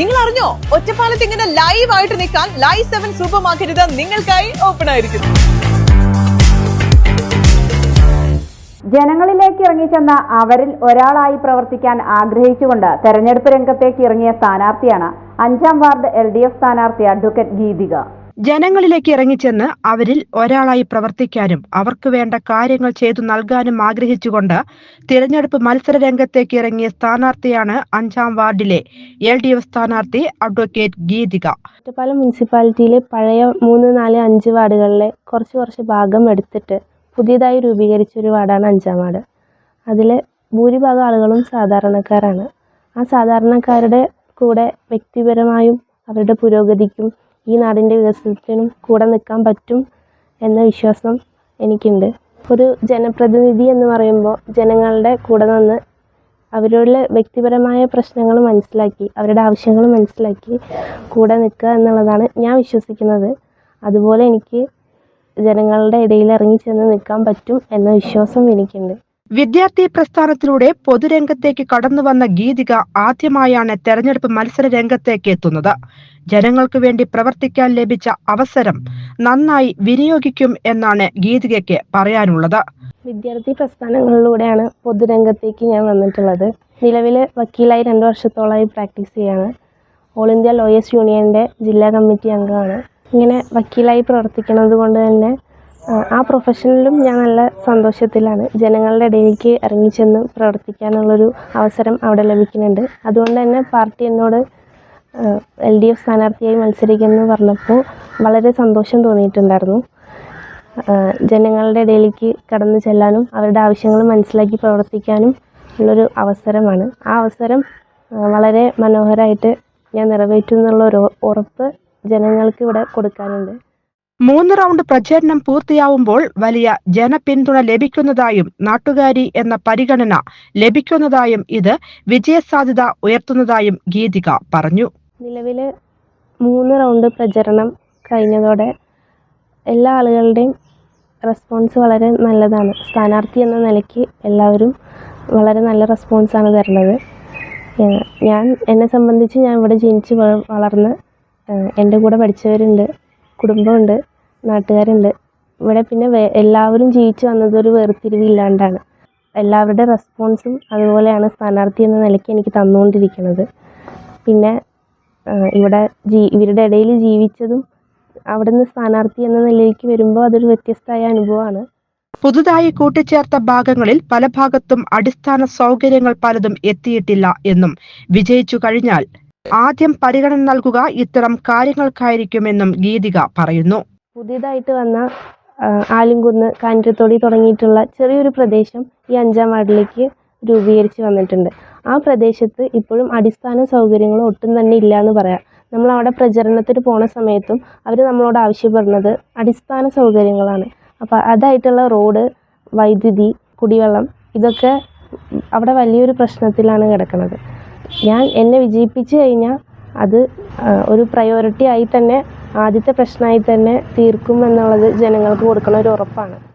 നിങ്ങൾ അറിഞ്ഞോ ഒറ്റപ്പാലത്ത് ഇങ്ങനെ ലൈവ് ആയിട്ട് നിൽക്കാൻ ലൈവ് സെവൻ സൂപ്പർ മാർക്കറ്റ് നിങ്ങൾക്കായി ഓപ്പൺ ആയിരിക്കുന്നു. ജനങ്ങളിലേക്ക് ഇറങ്ങിച്ചെന്ന അവരിൽ ഒരാളായി പ്രവർത്തിക്കാൻ ആഗ്രഹിച്ചുകൊണ്ട് തെരഞ്ഞെടുപ്പ് രംഗത്തേക്ക് ഇറങ്ങിയ സ്ഥാനാർത്ഥിയാണ് അഞ്ചാം വാർഡ് എൽ ഡി എഫ് സ്ഥാനാർത്ഥി അഡ്വക്കേറ്റ് ഗീതിക. ജനങ്ങളിലേക്ക് ഇറങ്ങിച്ചെന്ന് അവരിൽ ഒരാളായി പ്രവർത്തിക്കാനും അവർക്ക് വേണ്ട കാര്യങ്ങൾ ചെയ്തു നൽകാനും ആഗ്രഹിച്ചുകൊണ്ട് തിരഞ്ഞെടുപ്പ് മത്സര രംഗത്തേക്ക് ഇറങ്ങിയ സ്ഥാനാർത്ഥിയാണ് അഞ്ചാം വാർഡിലെ എൽ ഡി എഫ് സ്ഥാനാർത്ഥി അഡ്വക്കേറ്റ് ഗീതിക. ഒറ്റപ്പാലം മുനിസിപ്പാലിറ്റിയിലെ പഴയ മൂന്ന് നാല് അഞ്ച് വാർഡുകളിലെ കുറച്ച് കുറച്ച് ഭാഗം എടുത്തിട്ട് പുതിയതായി രൂപീകരിച്ച ഒരു വാർഡാണ് അഞ്ചാം വാർഡ്. അതിലെ ഭൂരിഭാഗം ആളുകളും സാധാരണക്കാരാണ്. ആ സാധാരണക്കാരുടെ കൂടെ വ്യക്തിപരമായും അവരുടെ പുരോഗതിക്കും ഈ നാടിന്റെ വികസനത്തിനും കൂടെ നിൽക്കാൻ പറ്റും എന്ന വിശ്വാസം എനിക്കുണ്ട്. ഒരു ജനപ്രതിനിധി എന്ന് പറയുമ്പോൾ ജനങ്ങളുടെ കൂടെ നിന്ന് അവരുടെ വ്യക്തിപരമായ പ്രശ്നങ്ങൾ മനസ്സിലാക്കി അവരുടെ ആവശ്യങ്ങൾ മനസ്സിലാക്കി കൂടെ നിൽക്കുക എന്നുള്ളതാണ് ഞാൻ വിശ്വസിക്കുന്നത്. അതുപോലെ എനിക്ക് ജനങ്ങളുടെ ഇടയിൽ ഇറങ്ങി ചെന്ന് നിൽക്കാൻ പറ്റും എന്ന വിശ്വാസം എനിക്കുണ്ട്. വിദ്യാർത്ഥി പ്രസ്ഥാനത്തിലൂടെ പൊതുരംഗത്തേക്ക് കടന്നു വന്ന ഗീതിക ആദ്യമായാണ് തെരഞ്ഞെടുപ്പ് മത്സര രംഗത്തേക്ക് എത്തുന്നത്. ജനങ്ങൾക്ക് വേണ്ടി പ്രവർത്തിക്കാൻ ലഭിച്ച അവസരം നന്നായി വിനിയോഗിക്കും എന്നാണ് ഗീതികയ്ക്ക് പറയാനുള്ളത്. വിദ്യാർത്ഥി പ്രസ്ഥാനങ്ങളിലൂടെയാണ് പൊതുരംഗത്തേക്ക് ഞാൻ വന്നിട്ടുള്ളത്. നിലവിൽ വക്കീലായി രണ്ട് വർഷത്തോളമായി പ്രാക്ടീസ് ചെയ്യാണ്. ഓൾ ഇന്ത്യ ലോയേഴ്സ് യൂണിയന്റെ ജില്ലാ കമ്മിറ്റി അംഗമാണ്. ഇങ്ങനെ വക്കീലായി പ്രവർത്തിക്കുന്നത് കൊണ്ട് തന്നെ ആ, പ്രൊഫഷനിലും ഞാൻ നല്ല സന്തോഷത്തിലാണ്. ജനങ്ങളുടെ ഇടയിലേക്ക് ഇറങ്ങിച്ചെന്ന് പ്രവർത്തിക്കാനുള്ളൊരു അവസരം അവിടെ ലഭിക്കുന്നുണ്ട്. അതുകൊണ്ട് തന്നെ പാർട്ടി എന്നോട് എൽ ഡി എഫ് സ്ഥാനാർത്ഥിയായി മത്സരിക്കുമെന്ന് പറഞ്ഞപ്പോൾ വളരെ സന്തോഷം തോന്നിയിട്ടുണ്ടായിരുന്നു. ജനങ്ങളുടെ ഇടയിലേക്ക് കടന്നു ചെല്ലാനും അവരുടെ ആവശ്യങ്ങൾ മനസ്സിലാക്കി പ്രവർത്തിക്കാനും ഉള്ളൊരു അവസരമാണ്. ആ അവസരം വളരെ മനോഹരമായിട്ട് ഞാൻ നിറവേറ്റും ഒരു ഉറപ്പ് ജനങ്ങൾക്ക് ഇവിടെ കൊടുക്കാനുണ്ട്. മൂന്ന് റൗണ്ട് പ്രചരണം പൂർത്തിയാവുമ്പോൾ വലിയ ജനപിന്തുണ ലഭിക്കുന്നതായും നാട്ടുകാരി എന്ന പരിഗണന ലഭിക്കുന്നതായും ഇത് വിജയസാധ്യത ഉയർത്തുന്നതായും ഗീതിക പറഞ്ഞു. നിലവിൽ മൂന്ന് റൗണ്ട് പ്രചരണം കഴിഞ്ഞതോടെ എല്ലാ ആളുകളുടെയും റെസ്പോൺസ് വളരെ നല്ലതാണ്. സ്ഥാനാർത്ഥി എന്ന നിലയ്ക്ക് എല്ലാവരും വളരെ നല്ല റെസ്പോൺസാണ് തരുന്നത്. ഞാൻ എന്നെ സംബന്ധിച്ച് ഞാൻ ഇവിടെ ജനിച്ച് വള- വളർന്ന് എന്റെ കൂടെ പഠിച്ചവരുണ്ട് കുടുംബമുണ്ട്. നാട്ടുകാരുണ്ട്. ഇവിടെ പിന്നെ എല്ലാവരും ജീവിച്ചു വന്നത് ഒരു വേർതിരിവില്ലാണ്ടാണ് എല്ലാവരുടെ റെസ്പോൺസും അതുപോലെയാണ് സ്ഥാനാർത്ഥി എന്ന നിലയ്ക്ക് എനിക്ക് തന്നുകൊണ്ടിരിക്കുന്നത്. പിന്നെ ഇവിടെ ജീ ഇവരുടെ ഇടയിൽ ജീവിച്ചതും നിന്ന് സ്ഥാനാർത്ഥി എന്ന നിലയിലേക്ക് വരുമ്പോൾ അതൊരു വ്യത്യസ്തമായ അനുഭവമാണ്. പുതുതായി കൂട്ടിച്ചേർത്ത ഭാഗങ്ങളിൽ പല ഭാഗത്തും അടിസ്ഥാന സൗകര്യങ്ങൾ പലതും എത്തിയിട്ടില്ല എന്നും വിജയിച്ചു കഴിഞ്ഞാൽ ആദ്യം പരിഗണന നൽകുക ഇത്തരം കാര്യങ്ങൾക്കായിരിക്കുമെന്നും ഗീതിക പറയുന്നു. പുതിയതായിട്ട് വന്ന ആലുംകുന്ന് കാഞ്ഞിരത്തോടി തുടങ്ങിയിട്ടുള്ള ചെറിയൊരു പ്രദേശം ഈ അഞ്ചാം വാർഡിലേക്ക് രൂപീകരിച്ച് വന്നിട്ടുണ്ട്. ആ പ്രദേശത്ത് ഇപ്പോഴും അടിസ്ഥാന സൗകര്യങ്ങൾ ഒട്ടും തന്നെ ഇല്ല എന്ന് പറയാം. നമ്മൾ അവിടെ പ്രചരണത്തിന് പോണ സമയത്തും അവർ നമ്മളോട് ആവശ്യപ്പെടുന്നത് അടിസ്ഥാന സൗകര്യങ്ങളാണ്. അപ്പോൾ അതായിട്ടുള്ള റോഡ് വൈദ്യുതി കുടിവെള്ളം ഇതൊക്കെ അവിടെ വലിയൊരു പ്രശ്നത്തിലാണ് കിടക്കുന്നത്. ഞാൻ എന്നെ വിജയിപ്പിച്ച് കഴിഞ്ഞാൽ അത് ഒരു പ്രയോറിറ്റി ആയി തന്നെ ആദ്യത്തെ പ്രശ്നമായി തന്നെ തീർക്കും എന്നുള്ളത് ജനങ്ങൾക്ക് കൊടുക്കുന്ന ഒരു ഉറപ്പാണ്.